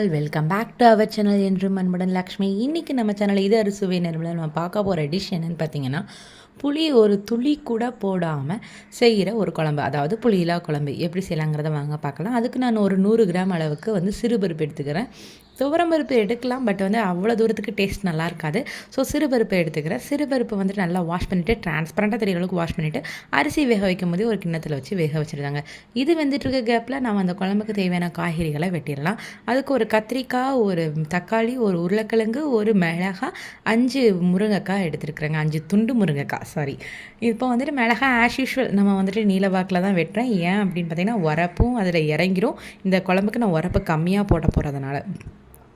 All welcome back to our channel என்றும் மண்புடன் லக்ஷ்மி இன்றைக்கி நம்ம சேனல் இது அறுசுவை நிறுவனம் நம்ம பார்க்க போகிற டிஷ் என்னன்னு பார்த்தீங்கன்னா புளி ஒரு துளி கூட போடாமல் செய்கிற ஒரு குழம்பு. அதாவது புளியிலா குழம்பு. எப்படி செய்யலாங்கிறத வாங்க பார்க்கலாம். அதுக்கு நான் ஒரு நூறு கிராம் அளவுக்கு வந்து சிறுபருப்பு எடுத்துக்கிறேன். துவரம்பருப்பு எடுக்கலாம் பட் வந்து அவ்வளோ தூரத்துக்கு டேஸ்ட் நல்லா இருக்காது. ஸோ சிறுபருப்பு எடுத்துக்கிறேன். சிறுபருப்பு வந்துட்டு நல்லா வாஷ் பண்ணிவிட்டு டிரான்ஸ்பரண்ட்டாக தெரியற அளவுக்கு வாஷ் பண்ணிவிட்டு அரிசி வேக வைக்கும் போது ஒரு கிண்ணத்தில் வச்சு வேக வச்சுருந்தாங்க. இது வந்துட்டு இருக்க கேப்பில் நம்ம அந்த குழம்புக்கு தேவையான காய்கறிகளை வெட்டிடலாம். அதுக்கு ஒரு கத்திரிக்காய் ஒரு தக்காளி ஒரு உருளைக்கிழங்கு ஒரு மிளகாய் அஞ்சு முருங்கைக்காய் எடுத்துருக்குறேங்க. அஞ்சு துண்டு முருங்கைக்காய் சாரி இப்போ வந்துட்டு மிளகாய் ஆஸ் யூஷுவல் நம்ம வந்துட்டு நீலவாக்கில் தான் வெட்டுறேன். ஏன் அப்படின்னு பார்த்தீங்கன்னா உரப்பும் அதில் இறங்கிரும். இந்த குழம்புக்கு நான் உரப்பு கம்மியாக போட போகிறதுனால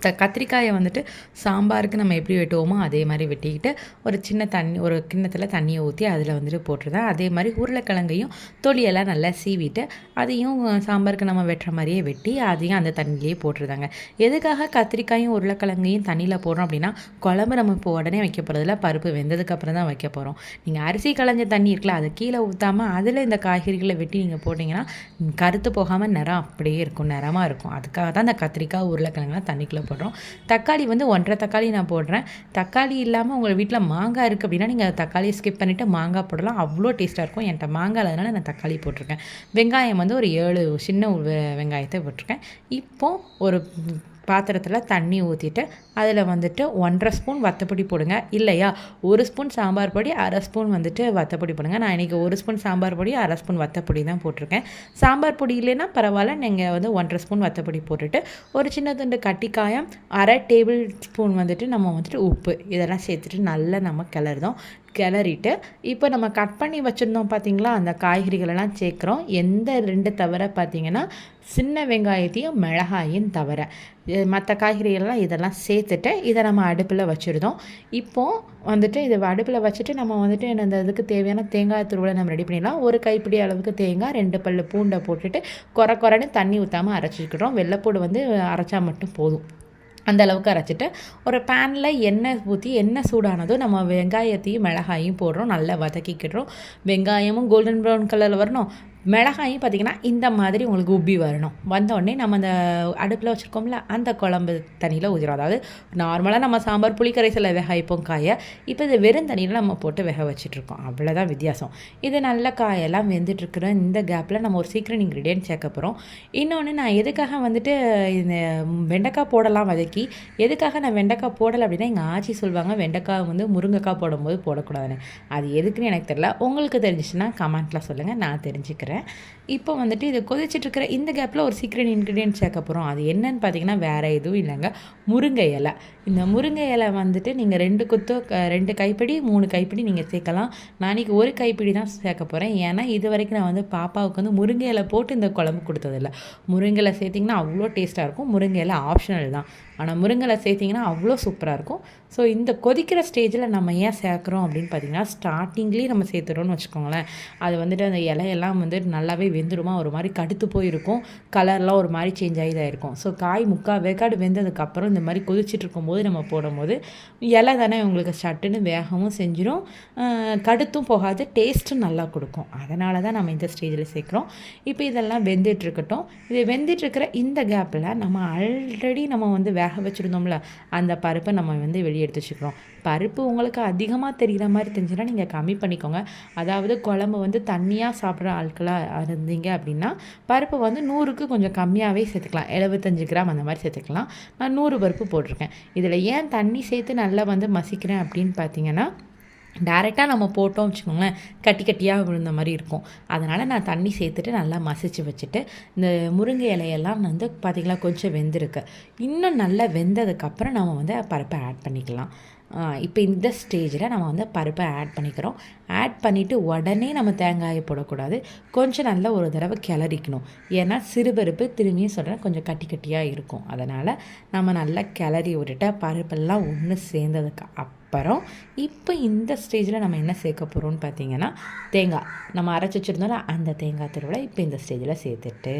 த கத்திரிக்காயை வந்துட்டு சாம்பாருக்கு நம்ம எப்படி வெட்டுவோமோ அதே மாதிரி வெட்டிக்கிட்டு ஒரு சின்ன தண்ணி ஒரு கிண்ணத்தில் தண்ணியை ஊற்றி அதில் வந்துட்டு போட்டுருதான் அதே மாதிரி உருளைக்கிழங்கையும் தொலியெல்லாம் நல்லா சீவிட்டு அதையும் சாம்பாருக்கு நம்ம வெட்டுற மாதிரியே வெட்டி அதையும் அந்த தண்ணியிலேயே போட்டுருதாங்க எதுக்காக கத்திரிக்காயும் உருளைக்கிழங்கையும் தண்ணியில் போடுறோம் அப்படின்னா குழம்பு நம்ம இப்போ உடனே வைக்க போகிறதில்ல பருப்பு வெந்ததுக்கப்புறம் தான் வைக்க போகிறோம் நீங்கள் அரிசி களைஞ்ச தண்ணி இருக்குல்ல அதை கீழே ஊற்றாமல் அதில் இந்த காய்கறிகளை வெட்டி நீங்கள் போட்டிங்கன்னா கருத்து போகாமல் நிறம் அப்படியே இருக்கும் நிறமாக இருக்கும். அதுக்காக தான் இந்த கத்திரிக்காய் உருளைக்கிழங்குலாம் தண்ணிக்குள்ளே போடுறோம் தக்காளி வந்து ஒன்றரை தக்காளி நான் போடுறேன். தக்காளி இல்லாமல் உங்கள் வீட்டில் மாங்காய் இருக்குது அப்படின்னா நீங்கள் தக்காளியை ஸ்கிப் பண்ணிவிட்டு மாங்காய் போடலாம். அவ்வளோ டேஸ்ட்டாக இருக்கும். என்கிட்ட மாங்காய் அதனால் நான் தக்காளி போட்டிருக்கேன். வெங்காயம் வந்து ஒரு ஏழு சின்ன வெங்காயத்தை போட்டிருக்கேன். இப்போது ஒரு பாத்திரத்தில் தண்ணி ஊற்றிட்டு அதில் வந்துட்டு ஒன்றரை ஸ்பூன் வத்தப்பொடி போடுங்க. இல்லையா? ஒரு ஸ்பூன் சாம்பார் பொடி அரை ஸ்பூன் வந்துட்டு வத்தப்பொடி போடுங்க. நான் இன்றைக்கி ஒரு ஸ்பூன் சாம்பார் பொடி அரை ஸ்பூன் வத்தப்பொடி தான் போட்டிருக்கேன். சாம்பார் பொடி இல்லைன்னா பரவாயில்ல. நீங்கள் வந்து ஒன்றரை ஸ்பூன் வத்தப்பொடி போட்டுட்டு ஒரு சின்ன துண்டு கட்டிக்காயம் அரை டேபிள் ஸ்பூன் வந்துட்டு நம்ம வந்துட்டு உப்பு இதெல்லாம் சேர்த்துட்டு நல்லா நம்ம கிளறுதோம். கிளறிட்டு இப்போ நம்ம கட் பண்ணி வச்சுருந்தோம் பார்த்திங்களா அந்த காய்கறிகளெல்லாம் சேர்க்குறோம். எந்த ரெண்டு தவிர பார்த்திங்கன்னா சின்ன வெங்காயத்தையும் மிளகாயும் தவிர. மற்ற காய்கறிகள்லாம் இதெல்லாம் சேர்த்துட்டு இதை நம்ம அடுப்பில் வச்சுருந்தோம். இப்போது வந்துட்டு இதை அடுப்பில் வச்சுட்டு நம்ம வந்துட்டு அந்த இதுக்கு தேவையான தேங்காய் துருவலை நம்ம ரெடி பண்ணிடலாம். ஒரு கைப்பிடி அளவுக்கு தேங்காய் ரெண்டு பல் பூண்டை போட்டுட்டு குறை குறைன்னு தண்ணி ஊற்றாமல் அரைச்சிக்கிறோம் வெள்ளைப்பூடு வந்து அரைச்சா மட்டும் போதும். அந்த அளவுக்கு அரைச்சிட்டு ஒரு பேனில் எண்ணெய் ஊற்றி எண்ணெய் சூடானதும் நம்ம வெங்காயத்தையும் மிளகாயும் போடுறோம் நல்லா வதக்கிக்கிடுறோம். வெங்காயமும் கோல்டன் ப்ரௌன் கலரில் வரணும். மிளகாயும் பார்த்திங்கன்னா இந்த மாதிரி உங்களுக்கு உப்பி வரணும். வந்தோடனே நம்ம அந்த அடுப்பில் வச்சுருக்கோம்ல அந்த குழம்பு தண்ணியில் ஊதிடும் அதாவது நார்மலாக நம்ம சாம்பார் புளிக்கரைசலில் வேக வைப்போம் காயை. இப்போ இது வெறும் தண்ணியில் நம்ம போட்டு வேக வச்சுட்ருக்கோம் அவ்வளோதான் வித்தியாசம். இது நல்ல காயெல்லாம் வெந்துட்டுருக்குற இந்த கேப்பில் நம்ம ஒரு சீக்கிரம் இன்க்ரீடியன்ட் சேர்க்க போகிறோம் இன்னொன்று நான் எதுக்காக வந்துட்டு இந்த வெண்டைக்காய் போடலாம் வதக்கி எதுக்காக நான் வெண்டைக்காய் போடலை அப்படின்னா எங்கள் ஆச்சி சொல்லுவாங்க வெண்டைக்காய் வந்து முருங்கைக்காய் போடும்போது போடக்கூடாதுன்னு. அது எதுக்குன்னு எனக்கு தெரியல. உங்களுக்கு தெரிஞ்சிச்சுன்னா கமெண்ட்டில் சொல்லுங்கள் நான் தெரிஞ்சுக்கிறேன். இப்போ வந்துட்டு இது கொதிச்சிட்ருக்கிற இந்த கேப்பில் ஒரு சீக்ரெட் இன்க்ரீடியன்ட் சேர்க்க போகிறோம் அது என்னன்னு பார்த்தீங்கன்னா வேறு எதுவும் இல்லைங்க. முருங்கை இலை. இந்த முருங்கை இலை வந்துட்டு நீங்கள் ரெண்டு குத்து ரெண்டு கைப்பிடி மூணு கைப்பிடி நீங்கள் சேர்க்கலாம். நாளைக்கு ஒரு கைப்பிடி தான் சேர்க்க போகிறேன் ஏன்னா இது வரைக்கும் நான் வந்து பாப்பாவுக்கு வந்து முருங்கை இலை போட்டு இந்த குழம்பு கொடுத்ததில்ல. முருங்கை இலை சேர்த்திங்கன்னா அவ்வளோ டேஸ்ட்டாக இருக்கும். முருங்கை இலை ஆப்ஷனல் தான். ஆனால் முருங்கலை சேர்த்திங்கன்னா அவ்வளோ சூப்பராக இருக்கும். ஸோ இந்த கொதிக்கிற ஸ்டேஜில் நம்ம ஏன் சேர்க்குறோம் அப்படின்னு பார்த்தீங்கன்னா ஸ்டார்டிங்லேயே நம்ம சேர்த்துறோம்னு வச்சுக்கோங்களேன். அது வந்துட்டு அந்த இலையெல்லாம் வந்து நல்லாவே வெந்துடுமா? ஒரு மாதிரி கடுத்து போயிருக்கும். கலர்லாம் ஒரு மாதிரி சேஞ்ச் ஆகி தான் இருக்கும் ஸோ காய் முக்கால் வேக்காடு வெந்ததுக்கப்புறம் இந்த மாதிரி கொதிச்சுட்டு இருக்கும்போது நம்ம போடும்போது இலை தானே உங்களுக்கு சட்டுன்னு வேகமும் செஞ்சிடும் கடுத்தும் போகாது டேஸ்ட்டும் நல்லா கொடுக்கும். அதனால தான் நம்ம இந்த ஸ்டேஜில் சேர்க்குறோம். இப்போ இதெல்லாம் வெந்துட்டுருக்கட்டும் இது வெந்துட்டுருக்கிற இந்த கேப்பில் நம்ம ஆல்ரெடி நம்ம வந்து வேக வச்சுருந்தோம்ல அந்த பருப்பை நம்ம வந்து வெளியே எடுத்து வச்சுக்கிறோம். பருப்பு உங்களுக்கு அதிகமாக தெரிகிற மாதிரி தெரிஞ்சுன்னா நீங்கள் கம்மி பண்ணிக்கோங்க. அதாவது குழம்பு வந்து தண்ணியாக சாப்பிட்ற ஆட்களாக இருந்தீங்க அப்படின்னா பருப்பு வந்து நூறுக்கு கொஞ்சம் கம்மியாகவே சேர்த்துக்கலாம். எழுபத்தஞ்சு கிராம் அந்த மாதிரி சேர்த்துக்கலாம். நான் நூறு பருப்பு போட்டிருக்கேன். இதில் ஏன் தண்ணி சேர்த்து நல்லா வந்து மசிக்கிறேன் அப்படின்னு பார்த்தீங்கன்னா டேரெக்டாக நம்ம போட்டோம் வச்சுக்கோங்களேன் கட்டி கட்டியாக விழுந்த மாதிரி இருக்கும். அதனால் நான் தண்ணி சேர்த்துட்டு நல்லா மசிச்சு வச்சுட்டு இந்த முருங்கை இலையெல்லாம் வந்து பார்த்திங்களா கொஞ்சம் வெந்திருக்கு. இன்னும் நல்லா வெந்ததுக்கப்புறம் நம்ம வந்து பருப்பை ஆட் பண்ணிக்கலாம். இப்போ இந்த ஸ்டேஜில் நம்ம வந்து பருப்பை ஆட் பண்ணிக்கிறோம். ஆட் பண்ணிவிட்டு உடனே நம்ம தேங்காயை போடக்கூடாது. கொஞ்சம் நல்லா ஒரு தடவை கிளறிக்கணும். ஏன்னா சிறுபருப்பு திரும்பியும் சொல்கிறேன் கொஞ்சம் கட்டி கட்டியாக இருக்கும். அதனால் நம்ம நல்லா கிளறி விட்டுட்டு பருப்பெல்லாம் ஒன்று சேர்ந்ததுக்கு அப்புறம் இப்போ இந்த ஸ்டேஜில் நம்ம என்ன சேர்க்க போகிறோம்னு பார்த்தீங்கன்னா தேங்காய். நம்ம அரைச்சி வச்சுருந்தோம்ல அந்த தேங்காய் திருவிழா இப்போ இந்த ஸ்டேஜில் சேர்த்துட்டு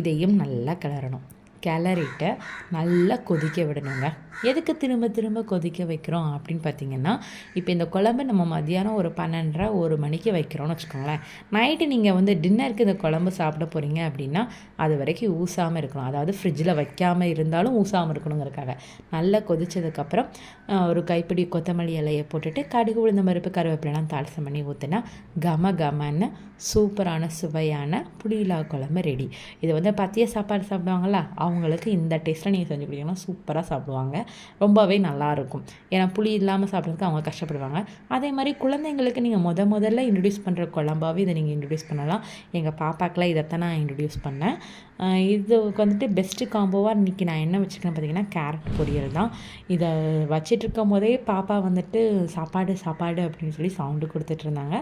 இதையும் நல்லா கிளறணும். கிளறிட்டு நல்லா கொதிக்க விடணுங்க. எதுக்கு திரும்ப திரும்ப கொதிக்க வைக்கிறோம் அப்படின்னு பார்த்தீங்கன்னா இப்போ இந்த குழம்பு நம்ம மத்தியானம் ஒரு பன்னெண்டரை ஒரு மணிக்கு வைக்கிறோம்னு வச்சுக்கோங்களேன். நைட்டு நீங்கள் வந்து டின்னருக்கு இந்த குழம்பு சாப்பிட போகிறீங்க அப்படின்னா அது வரைக்கும் ஊசாமல் இருக்கணும். அதாவது ஃப்ரிட்ஜில் வைக்காமல் இருந்தாலும் ஊசாமல் இருக்கணுங்கிறக்காக நல்லா கொதித்ததுக்கப்புறம் ஒரு கைப்பிடி கொத்தமல்லி இலையை போட்டுட்டு கடுகு உளுந்த மறுப்பு கருவேப்பிலாம் தாளசம் பண்ணி ஊற்றினா கம கமன்னு சூப்பரான சுவையான புளியிலா குழம்பு ரெடி இது வந்து பத்திய சாப்பாடு சாப்பிடுவாங்கள்ல அவங்களுக்கு இந்த டேஸ்ட்டில் நீங்கள் செஞ்சு கொடுத்தீங்கன்னா சூப்பராக சாப்பிடுவாங்க. ரொம்பவே நல்லாயிருக்கும். ஏன்னா புளி இல்லாமல் சாப்பிட்றதுக்கு அவங்க கஷ்டப்படுவாங்க. அதே மாதிரி குழந்தைங்களுக்கு நீங்கள் முத முதல்ல இன்ட்ரடியூஸ் பண்ணுற குழம்பாவே இதை நீங்கள் இன்ட்ரடியூஸ் பண்ணலாம். எங்கள் பாப்பாக்கெலாம் இதைத்தான் நான் இன்ட்ரடியூஸ் பண்ணேன். இதுக்கு வந்துட்டு பெஸ்ட்டு காம்போவாக இன்றைக்கி நான் என்ன வச்சுருக்கேன் பார்த்தீங்கன்னா கேரட் பொரியல் தான். இதை வச்சிட்டு இருக்கும் போதே பாப்பா வந்துட்டு சாப்பாடு சாப்பாடு அப்படின்னு சொல்லி சவுண்டு கொடுத்துட்டு இருந்தாங்க.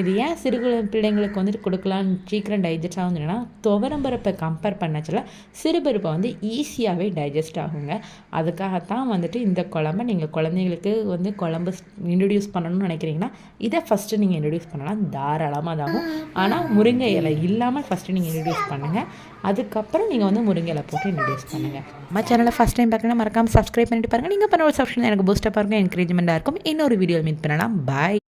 இது ஏன் சிறு பிள்ளைங்களுக்கு வந்துட்டு கொடுக்கலான்னு சீக்கிரம் டைஜஸ்ட் ஆகுதுன்னா துவரம்பருப்பை கம்பேர் பண்ணச்சில் சிறுபருப்பு வந்து ஈஸியாகவே டைஜஸ்ட் ஆகுங்க. அதுக்காகத்தான் வந்துட்டு இந்த குழம்ப நீங்கள் குழந்தைங்களுக்கு வந்து குழம்பு இன்ட்ரடியூஸ் பண்ணணும்னு நினைக்கிறீங்கன்னா இதை ஃபஸ்ட்டு நீங்கள் இன்ட்ரடியூஸ் பண்ணலாம். தாராளமாக இதாகும். ஆனால் முருங்கை இலை இல்லாமல் ஃபஸ்ட்டு நீங்கள் இன்ட்ரடியூஸ் பண்ணுங்கள் அதுக்கப்புறம் நீங்கள் வந்து முருங்கை இலை போட்டு இன்ட்ரடியூஸ் பண்ணுங்கள் நம்ம சேனலை ஃபஸ்ட் டைம் பார்க்கணும் மறக்காமல் சப்ஸ்கிரைப் பண்ணிட்டு பாருங்கள் நீங்கள் பண்ண ஒரு சப்ஸ்கிரைப் எனக்கு பூஸ்டப்பாக இருக்கும் என்கரேஜ்மெண்ட்டாக இருக்கும். இன்னொரு வீடியோ மீட் பண்ணலாம். பாய்